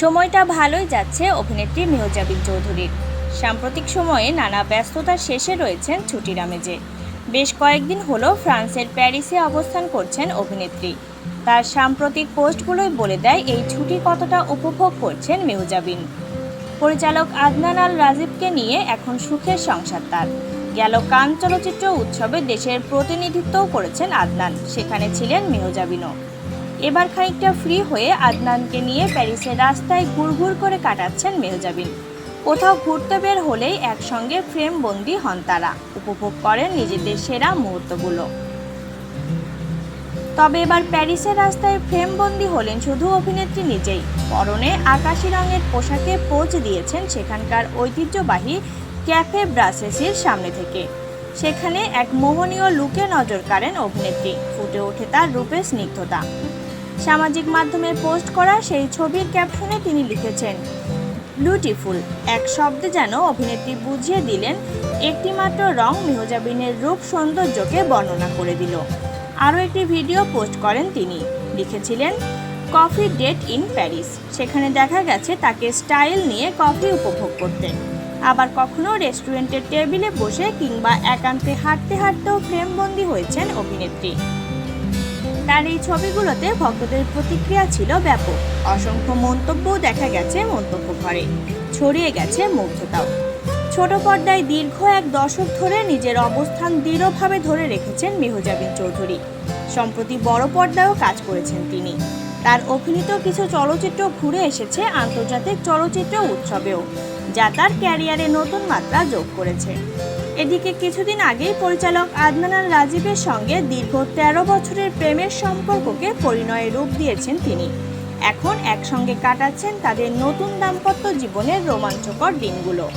সময়টা ভালোই যাচ্ছে অভিনেত্রী মেহজাবিন চৌধুরীর। সাম্প্রতিক সময়ে নানা ব্যস্ততার শেষে রয়েছেন ছুটির আমেজে। বেশ কয়েকদিন হলো ফ্রান্সের প্যারিসে অবস্থান করছেন অভিনেত্রী। তার সাম্প্রতিক পোস্টগুলোই বলে দেয় এই ছুটি কতটা উপভোগ করছেন মেহজাবিন। পরিচালক আদনান আল রাজীবকে নিয়ে এখন সুখের সংসার তার। গেল কান চলচ্চিত্র উৎসবে দেশের প্রতিনিধিত্বও করেছেন আদনান। সেখানে ছিলেন মেহজাবিনও। এবার খানিকটা ফ্রি হয়ে আদনানকে নিয়ে প্যারিসের রাস্তায় ঘুরঘুর করে কাটাচ্ছেন মেহজাবিন কোথাও ঘুরতে বের হলেই একসঙ্গে ফ্রেম বন্দি হন তারা। উপভোগ করেন নিজেদের সেরা মুহূর্তগুলো। তবে এবার প্যারিসের রাস্তায় ফ্রেমবন্দি হলেন শুধু অভিনেত্রী নিজেই। পরনে আকাশি রঙের পোশাকে পোজ দিয়েছেন সেখানকার ঐতিহ্যবাহী ক্যাফে ব্রাসেসির সামনে থেকে। সেখানে এক মোহনীয় লুকে নজর কাড়েন অভিনেত্রী। ফুটে ওঠে তার রূপে স্নিগ্ধতা। সামাজিক মাধ্যমে পোস্ট করা সেই ছবির ক্যাপশনে তিনি লিখেছেন বিউটিফুল এক শব্দে যেন অভিনেত্রী বুঝিয়ে দিলেন, একটিমাত্র রং মেহজাবিনের রূপ সৌন্দর্যকে বর্ণনা করে দিল। আরও একটি ভিডিও পোস্ট করেন তিনি, লিখেছিলেন কফি ডেট ইন প্যারিস সেখানে দেখা গেছে তাকে স্টাইল নিয়ে কফি উপভোগ করতে। আবার কখনো রেস্টুরেন্টের টেবিলে বসে কিংবা একান্তে হাঁটতে হাঁটতেও ফ্রেমবন্দি হয়েছেন অভিনেত্রী। তার এই ছবিগুলোতে ভক্তদের প্রতিক্রিয়া ছিল ব্যাপক। অসংখ্য মন্তব্যও দেখা গেছে মন্তব্য ঘরে। ছড়িয়ে গেছে মুগ্ধতাও। ছোট পর্দায় দীর্ঘ এক দশক ধরে নিজের অবস্থান দৃঢ়ভাবে ধরে রেখেছেন মেহজাবিন চৌধুরী। সম্প্রতি বড় পর্দায়ও কাজ করেছেন তিনি। তার অভিনীত কিছু চলচ্চিত্র ঘুরে এসেছে আন্তর্জাতিক চলচ্চিত্র উৎসবেও, যা তার ক্যারিয়ারে নতুন মাত্রা যোগ করেছে। এদিকে কিছুদিন আগেই পরিচালক আদনান রাজীবের সঙ্গে দীর্ঘ তেরো বছরের প্রেমের সম্পর্ককে পরিণয়ে রূপ দিয়েছেন তিনি। এখন একসঙ্গে কাটাচ্ছেন তাদের নতুন দাম্পত্য জীবনের রোমাঞ্চকর দিনগুলো।